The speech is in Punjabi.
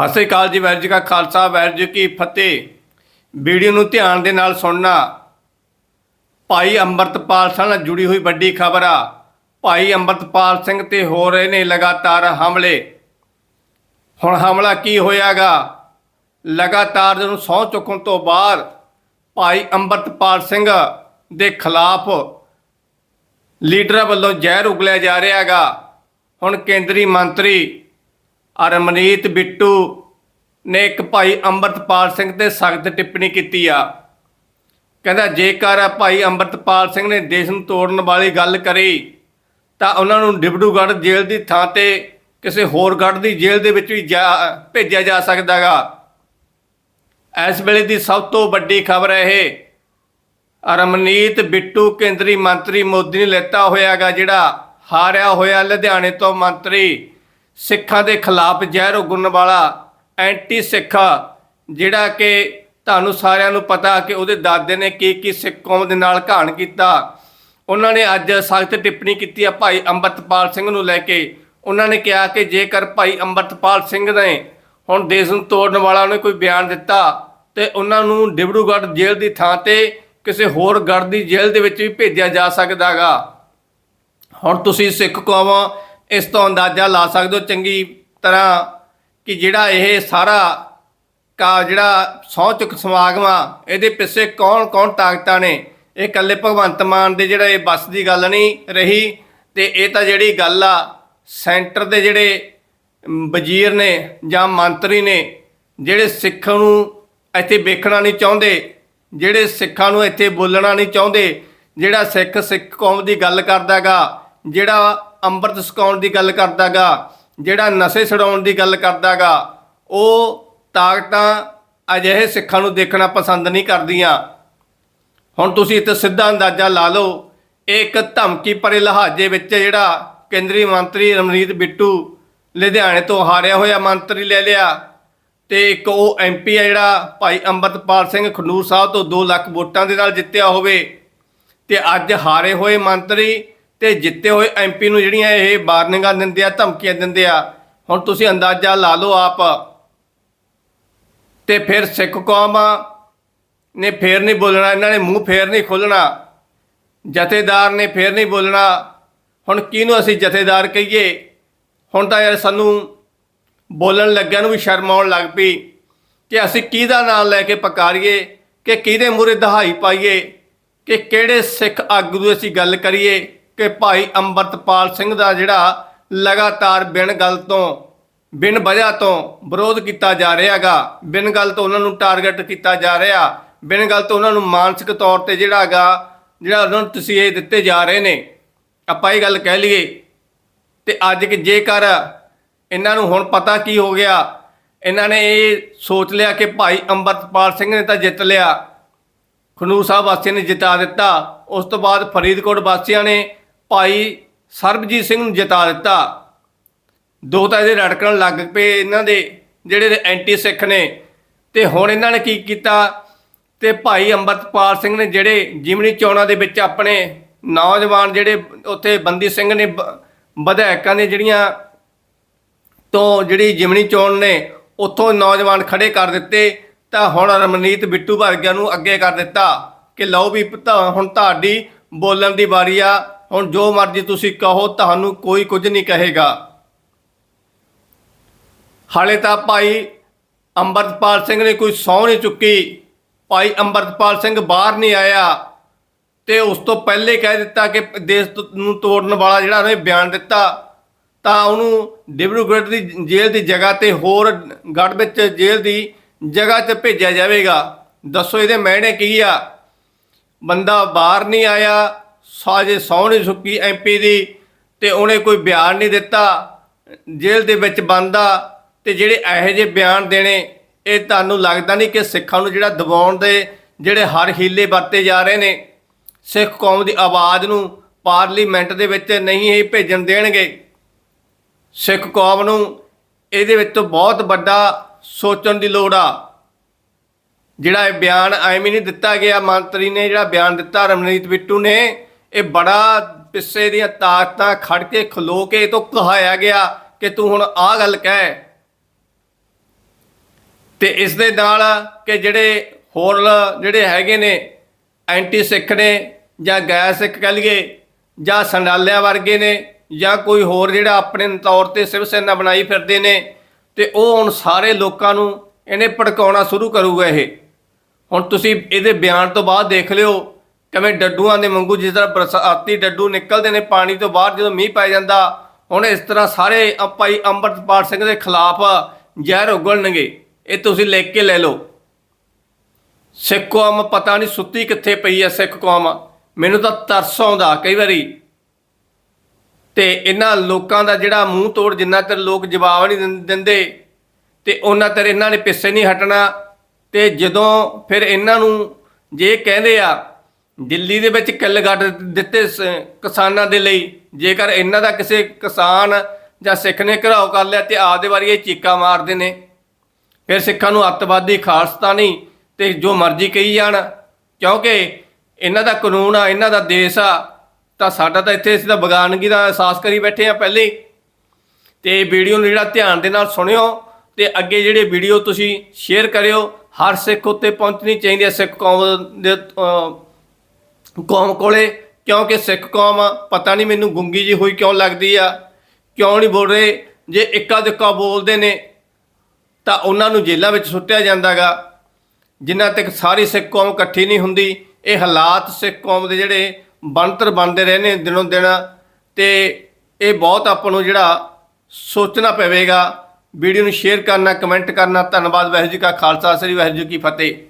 ਸਤਿ ਸ਼੍ਰੀ ਅਕਾਲ ਜੀ, ਵਾਹਿਗੁਰੂ ਜੀ ਕਾ ਖਾਲਸਾ, ਵਾਹਿਗੁਰੂ ਕੀ ਫਤਿਹ। ਵੀਡੀਓ ਨੂੰ ਧਿਆਨ ਦੇ ਨਾਲ ਸੁਣਨਾ। ਭਾਈ ਅੰਮ੍ਰਿਤਪਾਲ ਸਿੰਘ ਨਾਲ ਜੁੜੀ ਹੋਈ ਵੱਡੀ ਖਬਰ ਆ। ਭਾਈ ਅੰਮ੍ਰਿਤਪਾਲ ਸਿੰਘ ਤੇ ਹੋ ਰਹੇ ਨੇ ਲਗਾਤਾਰ ਹਮਲੇ। ਹੁਣ ਹਮਲਾ ਕੀ ਹੋਇਆਗਾ? ਲਗਾਤਾਰ ਜਦੋਂ ਸਹੁੰ ਚੁੱਕਣ ਤੋਂ ਬਾਅਦ ਭਾਈ ਅੰਮ੍ਰਿਤਪਾਲ ਸਿੰਘ ਦੇ ਖਿਲਾਫ ਲੀਡਰਾਂ ਵੱਲੋਂ ਜ਼ਹਿਰ ਉਗਲਿਆ ਜਾ ਰਿਹਾ ਹੈਗਾ ਹੁਣ ਕੇਂਦਰੀ ਮੰਤਰੀ ਅਰਮਨੀਤ ਬਿੱਟੂ ਨੇ ਇੱਕ ਭਾਈ ਅੰਮ੍ਰਿਤਪਾਲ ਸਿੰਘ ਤੇ ਸਖਤ ਟਿੱਪਣੀ ਕੀਤੀ ਆ। ਕਹਿੰਦਾ, ਜੇਕਰ ਭਾਈ ਅੰਮ੍ਰਿਤਪਾਲ ਸਿੰਘ ਨੇ ਦੇਸ਼ ਨੂੰ ਤੋੜਨ ਵਾਲੀ ਗੱਲ ਕਰੀ, ਤਾਂ ਉਹਨਾਂ ਨੂੰ ਡਿਬੜੂਗੜ੍ਹ ਜੇਲ੍ਹ ਦੀ ਥਾਂ ਤੇ ਕਿਸੇ ਹੋਰ ਗੜ੍ਹ ਦੀ ਜੇਲ੍ਹ ਦੇ ਵਿੱਚ ਵੀ ਜਾ, ਭੇਜਿਆ ਜਾ ਸਕਦਾਗਾ ਇਸ ਵੇਲੇ ਦੀ ਸਭ ਤੋਂ ਵੱਡੀ ਖਬਰ ਇਹ ਰਮਨੀਤ ਬਿੱਟੂ ਕੇਂਦਰੀ ਮੰਤਰੀ ਮੋਦੀ ਨੇ ਲੈਤਾ ਹੋਇਆਗਾ, ਜਿਹੜਾ ਹਾਰਿਆ ਹੋਇਆ ਲੁਧਿਆਣੇ ਤੋਂ ਮੰਤਰੀ ਸਿੱਖਾਂ ਦੇ ਖਿਲਾਫ ਜ਼ਹਿਰ ਉਗਣ ਵਾਲਾ ਐਂਟੀ ਸਿੱਖ ਜਿਹੜਾ ਕਿ ਤੁਹਾਨੂੰ ਸਾਰਿਆਂ ਨੂੰ ਪਤਾ ਕਿ ਉਹਦੇ ਦਾਦੇ ਨੇ ਕੀ ਕੀ ਸਿੱਖ ਕੌਮ ਦੇ ਨਾਲ ਘਾਣ ਕੀਤਾ। ਉਹਨਾਂ ਨੇ ਅੱਜ ਸਖਤ ਟਿੱਪਣੀ ਕੀਤੀ ਆ ਭਾਈ ਅੰਮ੍ਰਿਤਪਾਲ ਸਿੰਘ ਨੂੰ ਲੈ ਕੇ। ਉਹਨਾਂ ਨੇ ਕਿਹਾ ਕਿ ਜੇਕਰ ਭਾਈ ਅੰਮ੍ਰਿਤਪਾਲ ਸਿੰਘ ਨੇ ਹੁਣ ਦੇਸ਼ ਨੂੰ ਤੋੜਨ ਵਾਲਾ ਉਹਨੇ ਕੋਈ ਬਿਆਨ ਦਿੱਤਾ, ਤੇ ਉਹਨਾਂ ਨੂੰ ਡਿਬੜੂਗੜ੍ਹ ਜੇਲ੍ਹ ਦੀ ਥਾਂ ਤੇ ਕਿਸੇ ਹੋਰ ਗੜ੍ਹ ਦੀ ਜੇਲ੍ਹ ਦੇ ਵਿੱਚ ਵੀ ਭੇਜਿਆ ਜਾ ਸਕਦਾਗਾ। ਹੁਣ ਤੁਸੀਂ ਸਿੱਖ ਕੌਮ ਇਸ ਤੋਂ ਅੰਦਾਜ਼ਾ ਲਾ ਸਕਦੇ ਹੋ ਚੰਗੀ ਤਰ੍ਹਾਂ ਕਿ ਜਿਹੜਾ ਇਹ ਸਾਰਾ ਕਾ ਜਿਹੜਾ ਸਹੁੰ ਚੁੱਕ ਸਮਾਗਮ ਆ, ਇਹਦੇ ਪਿੱਛੇ ਕੌਣ ਕੌਣ ਤਾਕਤਾਂ ਨੇ? ਇਹ ਇਕੱਲੇ ਭਗਵੰਤ ਮਾਨ ਦੇ ਜਿਹੜਾ ਇਹ ਬਸ ਦੀ ਗੱਲ ਨਹੀਂ ਰਹੀ ਤੇ ਇਹ ਤਾਂ ਜਿਹੜੀ ਗੱਲ ਆ, ਸੈਂਟਰ ਦੇ ਜਿਹੜੇ ਵਜ਼ੀਰ ਨੇ ਜਾਂ ਮੰਤਰੀ ਨੇ, ਜਿਹੜੇ ਸਿੱਖ ਨੂੰ ਇੱਥੇ ਵੇਖਣਾ ਨਹੀਂ ਚਾਹੁੰਦੇ, ਜਿਹੜੇ ਸਿੱਖਾਂ ਨੂੰ ਇੱਥੇ ਬੋਲਣਾ ਨਹੀਂ ਚਾਹੁੰਦੇ, ਜਿਹੜਾ ਸਿੱਖ ਸਿੱਖ ਕੌਮ ਦੀ ਗੱਲ ਕਰਦਾਗਾ ਜਿਹੜਾ ਅੰਮ੍ਰਿਤ ਛਕਾਉਣ ਦੀ ਗੱਲ ਕਰਦਾਗਾ, ਜਿਹੜਾ ਨਸ਼ੇ ਛਡਾਉਣ ਦੀ ਗੱਲ ਕਰਦਾਗਾ, ਉਹ ਤਾਕਤਾਂ ਅਜਿਹੇ ਸਿੱਖਾਂ ਨੂੰ ਦੇਖਣਾ ਪਸੰਦ ਨਹੀਂ ਕਰਦੀਆਂ। ਹੁਣ ਤੁਸੀਂ ਇੱਥੇ ਸਿੱਧਾ ਅੰਦਾਜ਼ਾ ਲਾ ਲਓ, ਇਹ ਇੱਕ ਧਮਕੀ ਭਰੇ ਲਹਾਜੇ ਵਿੱਚ ਜਿਹੜਾ ਕੇਂਦਰੀ ਮੰਤਰੀ ਰਮਨੀਤ ਬਿੱਟੂ ਲੁਧਿਆਣੇ ਤੋਂ ਹਾਰਿਆ ਹੋਇਆ ਮੰਤਰੀ ਲੈ ਲਿਆ, ਤੇ ਇੱਕ ਉਹ ਐਮਪੀ ਆ ਜਿਹੜਾ ਭਾਈ ਅੰਮ੍ਰਿਤਪਾਲ ਸਿੰਘ ਖਡੂਰ ਸਾਹਿਬ ਤੋਂ 2 ਲੱਖ ਵੋਟਾਂ ਦੇ ਨਾਲ ਜਿੱਤਿਆ ਹੋਵੇ, ਤੇ ਅੱਜ ਹਾਰੇ ਹੋਏ ਮੰਤਰੀ ਤੇ ਜਿੱਤੇ ਹੋਏ ਐਮਪੀ ਨੂੰ ਜਿਹੜੀਆਂ ਇਹ ਵਾਰਨਿੰਗਾਂ ਦਿੰਦੇ ਆ, ਧਮਕੀਆਂ ਦਿੰਦੇ ਆ, ਹੁਣ ਤੁਸੀਂ ਅੰਦਾਜ਼ਾ ਲਾ ਲਓ ਆਪ। ਤੇ ਫਿਰ ਸਿੱਖ ਕੌਮ ਨੇ ਫੇਰ ਨਹੀਂ ਬੋਲਣਾ, ਇਹਨਾਂ ਨੇ ਮੂੰਹ ਫੇਰ ਨਹੀਂ ਖੋਲਣਾ ਜਥੇਦਾਰ ਨੇ ਫੇਰ ਨਹੀਂ ਬੋਲਣਾ। ਹੁਣ ਕਿਹਨੂੰ ਅਸੀਂ ਜਥੇਦਾਰ ਕਹੀਏ? ਹੁਣ ਤਾਂ ਯਾਰ ਸਾਨੂੰ ਬੋਲਣ ਲੱਗਿਆਂ ਨੂੰ ਵੀ ਸ਼ਰਮ ਆਉਣ ਲੱਗ ਪਈ ਕਿ ਅਸੀਂ ਕਿਹਦਾ ਨਾਮ ਲੈ ਕੇ ਪਕਾਰੀਏ, ਕਿ ਕਿਹਦੇ ਮੂਹਰੇ ਦਹਾਈ ਪਾਈਏ, ਕਿ ਕਿਹੜੇ ਸਿੱਖ ਆਗੂ ਦੀ ਅਸੀਂ ਗੱਲ ਕਰੀਏ। ਕਿ ਭਾਈ ਅੰਮ੍ਰਿਤਪਾਲ ਸਿੰਘ ਦਾ ਜਿਹੜਾ ਲਗਾਤਾਰ ਬਿਨ ਗੱਲ ਤੋਂ, ਬਿਨ ਵਜ੍ਹਾ ਤੋਂ ਵਿਰੋਧ ਕੀਤਾ ਜਾ ਰਿਹਾਗਾ, ਬਿਨ ਗੱਲ ਤੋਂ ਉਹਨਾਂ ਨੂੰ ਟਾਰਗੇਟ ਕੀਤਾ ਜਾ ਰਿਹਾ, ਬਿਨ ਗੱਲ ਤੋਂ ਉਹਨਾਂ ਨੂੰ ਮਾਨਸਿਕ ਤੌਰ ਤੇ ਜਿਹੜਾ ਹੈਗਾ, ਜਿਹੜਾ ਉਹਨਾਂ ਨੂੰ ਤਸੀਹੇ ਦਿੱਤੇ ਜਾ ਰਹੇ ਨੇ, ਆਪਾਂ ਇਹ ਗੱਲ ਕਹਿ ਲਈਏ। ਤੇ ਅੱਜ ਕਿ ਜੇਕਰ ਇਹਨਾਂ ਨੂੰ ਹੁਣ ਪਤਾ ਕੀ ਹੋ ਗਿਆ, ਇਹਨਾਂ ਨੇ ਇਹ ਸੋਚ ਲਿਆ ਕਿ ਭਾਈ ਅੰਮ੍ਰਿਤਪਾਲ ਸਿੰਘ ਨੇ ਤਾਂ ਜਿੱਤ ਲਿਆ ਖਨੂਰ ਸਾਹਿਬ ਵਾਸੀਆਂ ਨੇ ਜਿਤਾ ਦਿੱਤਾ, ਉਸ ਤੋਂ ਬਾਅਦ ਫਰੀਦਕੋਟ ਵਾਸੀਆਂ ਨੇ ਭਾਈ ਸਰਬਜੀਤ ਸਿੰਘ ਨੂੰ ਜਿਤਾ ਦਿੱਤਾ। ਦੋ ਤਾਂ ਇਹਦੇ ਰੜਕਣ ਲੱਗ ਪਏ ਇਹਨਾਂ ਦੇ, ਜਿਹੜੇ ਐਂਟੀ ਸਿੱਖ ਨੇ। ਤੇ ਹੁਣ ਇਹਨਾਂ ਨੇ ਕੀ ਕੀਤਾ? ਤੇ ਭਾਈ ਅੰਮ੍ਰਿਤਪਾਲ ਸਿੰਘ ਨੇ ਜਿਹੜੇ ਜਿਮਨੀ ਚੋਣਾਂ ਦੇ ਵਿੱਚ ਆਪਣੇ ਨੌਜਵਾਨ ਜਿਹੜੇ ਉੱਥੇ ਬੰਦੀ ਸਿੰਘ ਨੇ, ਬ- ਵਿਧਾਇਕਾਂ ਨੇ ਜਿਹੜੀਆਂ ਤੋਂ ਜਿਹੜੀ ਜਿਮਨੀ ਚੋਣ ਨੇ, ਉੱਥੋਂ ਨੌਜਵਾਨ ਖੜੇ ਕਰ ਦਿੱਤੇ। ਤਾਂ ਹੁਣ ਰਮਨੀਤ ਬਿੱਟੂ ਵਰਗਿਆਂ ਨੂੰ ਅੱਗੇ ਕਰ ਦਿੱਤਾ ਕਿ ਲਓ ਵੀ ਤਾਂ ਹੁਣ ਤੁਹਾਡੀ ਬੋਲਣ ਦੀ ਵਾਰੀ ਆ। ਹੁਣ ਜੋ ਮਰਜ਼ੀ ਤੁਸੀਂ ਕਹੋ, ਤੁਹਾਨੂੰ ਕੋਈ ਕੁਝ ਨਹੀਂ ਕਹੇਗਾ। ਹਾਲੇ ਤਾਂ ਭਾਈ ਅੰਮ੍ਰਿਤਪਾਲ ਸਿੰਘ ਨੇ ਕੋਈ ਸਹੁੰ ਨਹੀਂ ਚੁੱਕੀ। ਭਾਈ ਅੰਮ੍ਰਿਤਪਾਲ ਸਿੰਘ ਬਾਹਰ ਨਹੀਂ ਆਇਆ ਤੇ ਉਸ ਤੋਂ ਪਹਿਲੇ ਕਹਿ ਦਿੱਤਾ ਕਿ ਦੇਸ਼ ਨੂੰ ਤੋੜਨ ਵਾਲਾ ਜਿਹੜਾ ਉਹਨੇ ਬਿਆਨ ਦਿੱਤਾ, ਤਾਂ ਉਹਨੂੰ ਡਿਬਰੂਗੜ੍ਹ ਦੀ ਜੇਲ੍ਹ ਦੀ ਜਗ੍ਹਾ ਤੇ ਹੋਰ ਗੜ੍ਹ ਵਿੱਚ ਜੇਲ੍ਹ ਦੀ ਜਗ੍ਹਾ ਤੇ ਭੇਜਿਆ ਜਾਵੇਗਾ। ਦੱਸੋ ਇਹਦੇ ਮੈਨੇ ਕੀ ਆ? ਬੰਦਾ ਬਾਹਰ ਨਹੀਂ ਆਇਆ ਸਾਜੇ ਸਹੁੰ ਨਹੀਂ ਸੁੱਕੀ ਐਮਪੀ ਦੀ ਤੇ ਉਹਨੇ ਕੋਈ ਬਿਆਨ ਨਹੀਂ ਦਿੱਤਾ, ਜੇਲ੍ਹ ਦੇ ਵਿੱਚ ਬੰਦਾ ਤੇ ਜਿਹੜੇ ਇਹੋ ਜਿਹੇ ਬਿਆਨ ਦੇਣੇ, ਇਹ ਤੁਹਾਨੂੰ ਲੱਗਦਾ ਨਹੀਂ ਕਿ ਸਿੱਖਾਂ ਨੂੰ ਜਿਹੜਾ ਦਬਾਉਣ ਦੇ ਜਿਹੜੇ ਹਰ ਹੀਲੇ ਵਰਤੇ ਜਾ ਰਹੇ ਨੇ, ਸਿੱਖ ਕੌਮ ਦੀ ਆਵਾਜ਼ ਨੂੰ ਪਾਰਲੀਮੈਂਟ ਦੇ ਵਿੱਚ ਨਹੀਂ ਇਹ ਭੇਜਣ ਦੇਣਗੇ। ਸਿੱਖ ਕੌਮ ਨੂੰ ਇਹਦੇ ਵਿੱਚ ਬਹੁਤ ਵੱਡਾ ਸੋਚਣ ਦੀ ਲੋੜ ਆ। ਜਿਹੜਾ ਇਹ ਬਿਆਨ ਐਵੇਂ ਨਹੀਂ ਦਿੱਤਾ ਗਿਆ, ਮੰਤਰੀ ਨੇ ਜਿਹੜਾ ਬਿਆਨ ਦਿੱਤਾ, ਰਮਨੀਤ ਬਿੱਟੂ ਨੇ ਇਹ ਬੜਾ ਪਿੱਛੇ ਦੀਆਂ ਤਾਕਤਾਂ ਖੜ ਕੇ ਖਲੋ ਕੇ ਇਹ ਤੋਂ ਕਹਾਇਆ ਗਿਆ ਕਿ ਤੂੰ ਹੁਣ ਆਹ ਗੱਲ ਕਹਿ। ਤੇ ਇਸ ਦੇ ਨਾਲ ਕਿ ਜਿਹੜੇ ਹੋਰ ਜਿਹੜੇ ਹੈਗੇ ਨੇ ਐਂਟੀ ਸਿੱਖ ਨੇ ਜਾਂ ਗੈਰ ਸਿੱਖ ਕਹ ਲਈਏ, ਜਾਂ ਸੰਡਾਲਿਆਂ ਵਰਗੇ ਨੇ, ਜਾਂ ਕੋਈ ਹੋਰ ਜਿਹੜਾ ਆਪਣੇ ਤੌਰ ਤੇ ਸਿਵ ਸੈਨਾ ਬਣਾਈ ਫਿਰਦੇ ਨੇ, ਤੇ ਉਹ ਹੁਣ ਸਾਰੇ ਲੋਕਾਂ ਨੂੰ ਇਹਨੇ ਭੜਕਾਉਣਾ ਸ਼ੁਰੂ ਕਰੂਗਾ ਇਹ। ਹੁਣ ਤੁਸੀਂ ਇਹਦੇ ਬਿਆਨ ਤੋਂ ਬਾਅਦ ਦੇਖ ਲਿਓ ਕਿਵੇਂ ਡੱਡੂਆਂ ਦੇ ਵਾਂਗੂ ਜਿਸ ਤਰ੍ਹਾਂ ਬਰਸਾਤੀ ਡੱਡੂ ਨਿਕਲਦੇ ਨੇ, ਪਾਣੀ ਤੋਂ ਬਾਹਰ ਜਦੋਂ ਮੀਂਹ ਪੈ ਜਾਂਦਾ, ਹੁਣ ਇਸ ਤਰ੍ਹਾਂ ਸਾਰੇ ਭਾਈ ਅੰਮ੍ਰਿਤਪਾਲ ਸਿੰਘ ਦੇ ਖਿਲਾਫ ਜ਼ਹਿਰ ਉਗਲਣਗੇ। ਇਹ ਤੁਸੀਂ ਲਿਖ ਕੇ ਲੈ ਲਓ। ਸਿੱਖ ਕੌਮ ਪਤਾ ਨਹੀਂ ਸੁੱਤੀ ਕਿੱਥੇ ਪਈ ਐ ਸਿੱਖ ਕੌਮ। ਮੈਨੂੰ ਤਾਂ ਤਰਸ ਆਉਂਦਾ ਕਈ ਵਾਰੀ। ਤੇ ਇਹਨਾਂ ਲੋਕਾਂ ਦਾ ਜਿਹੜਾ ਮੂੰਹ ਤੋੜ ਜਿੰਨਾ ਚਿਰ ਲੋਕ ਜਵਾਬ ਨਹੀਂ ਦਿੰ- ਦਿੰਦੇ, ਤੇ ਉਹਨਾਂ ਤਰ ਇਹਨਾਂ ਨੇ ਪਿੱਛੇ ਨਹੀਂ ਹਟਣਾ। ਤੇ ਜਦੋਂ ਫਿਰ ਇਹਨਾਂ ਨੂੰ ਜੇ ਕਹਿੰਦੇ ਆ ਦਿੱਲੀ ਦੇ ਵਿੱਚ ਕਿੱਲ ਗੱਡ ਦਿੱਤੇ ਸ- ਕਿਸਾਨਾਂ ਦੇ ਲਈ ਜੇਕਰ ਇਹਨਾਂ ਦਾ ਕਿਸੇ ਕਿਸਾਨ ਜਾਂ ਸਿੱਖ ਨੇ ਘਰਾਓ ਕਰ ਲਿਆ ਤੇ ਆਪਦੇ ਵਾਰੀ ਇਹ ਚੀਕਾਂ ਮਾਰਦੇ ਨੇ, ਫਿਰ ਸਿੱਖਾਂ ਨੂੰ ਅੱਤਵਾਦੀ ਖਾਲਸਤਾਨੀ ਤੇ ਜੋ ਮਰਜ਼ੀ ਕਹੀ ਜਾਣ ਕਿਉਂਕਿ ਇਹਨਾਂ ਦਾ ਕਾਨੂੰਨ ਆ, ਇਹਨਾਂ ਦਾ ਦੇਸ਼ ਆ, ਤਾਂ ਸਾਡਾ ਤਾਂ ਇੱਥੇ ਅਸੀਂ ਤਾਂ ਬਗਾਨਗੀ ਦਾ ਅਹਿਸਾਸ ਕਰੀ ਬੈਠੇ ਆ ਪਹਿਲੇ ਹੀ। ਤੇ ਵੀਡੀਓ ਨੂੰ ਜਿਹੜਾ ਧਿਆਨ ਦੇ ਨਾਲ ਸੁਣਿਓ, ਤੇ ਅੱਗੇ ਜਿਹੜੇ ਵੀਡੀਓ ਤੁਸੀਂ ਸ਼ੇਅਰ ਕਰਿਓ, ਹਰ ਸਿੱਖ ਉੱਤੇ ਪਹੁੰਚਣੀ ਚਾਹੀਦੀ ਹੈ ਸਿੱਖ ਕੌਮ ਦੇ ਕੌਮ ਕੋਲੇ ਕਿਉਂਕਿ ਸਿੱਖ ਕੌਮ ਪਤਾ ਨਹੀਂ ਮੈਨੂੰ ਗੁੰਗੀ ਜੀ ਹੋਈ ਕਿਉਂ ਲੱਗਦੀ ਆ? ਕਿਉਂ ਨਹੀਂ ਬੋਲ ਰਹੇ? ਜੇ ਇੱਕਾ ਦੁੱਕਾ ਬੋਲਦੇ ਨੇ, ਤਾਂ ਉਹਨਾਂ ਨੂੰ ਜੇਲ੍ਹਾਂ ਵਿੱਚ ਸੁੱਟਿਆ ਜਾਂਦਾਗਾ। ਜਿੰਨਾ ਤੱਕ ਸਾਰੀ ਸਿੱਖ ਕੌਮ ਇਕੱਠੀ ਨਹੀਂ ਹੁੰਦੀ, ਇਹ ਹਾਲਾਤ ਸਿੱਖ ਕੌਮ ਦੇ ਜਿਹੜੇ ਬਣਤਰ ਬਣਦੇ ਰਹੇ ਨੇ ਦਿਨੋਂ ਦਿਨ, ਤੇ ਇਹ ਬਹੁਤ ਆਪਾਂ ਨੂੰ ਜਿਹੜਾ ਸੋਚਣਾ ਪਵੇਗਾ। ਵੀਡੀਓ ਨੂੰ ਸ਼ੇਅਰ ਕਰਨਾ, ਕਮੈਂਟ ਕਰਨਾ। ਧੰਨਵਾਦ, ਵਾਹਿਗੁਰੂ ਜੀ ਕਾ ਖਾਲਸਾ, ਸ੍ਰੀ ਵਾਹਿਗੁਰੂ ਜੀ ਕੀ ਫਤਿਹ।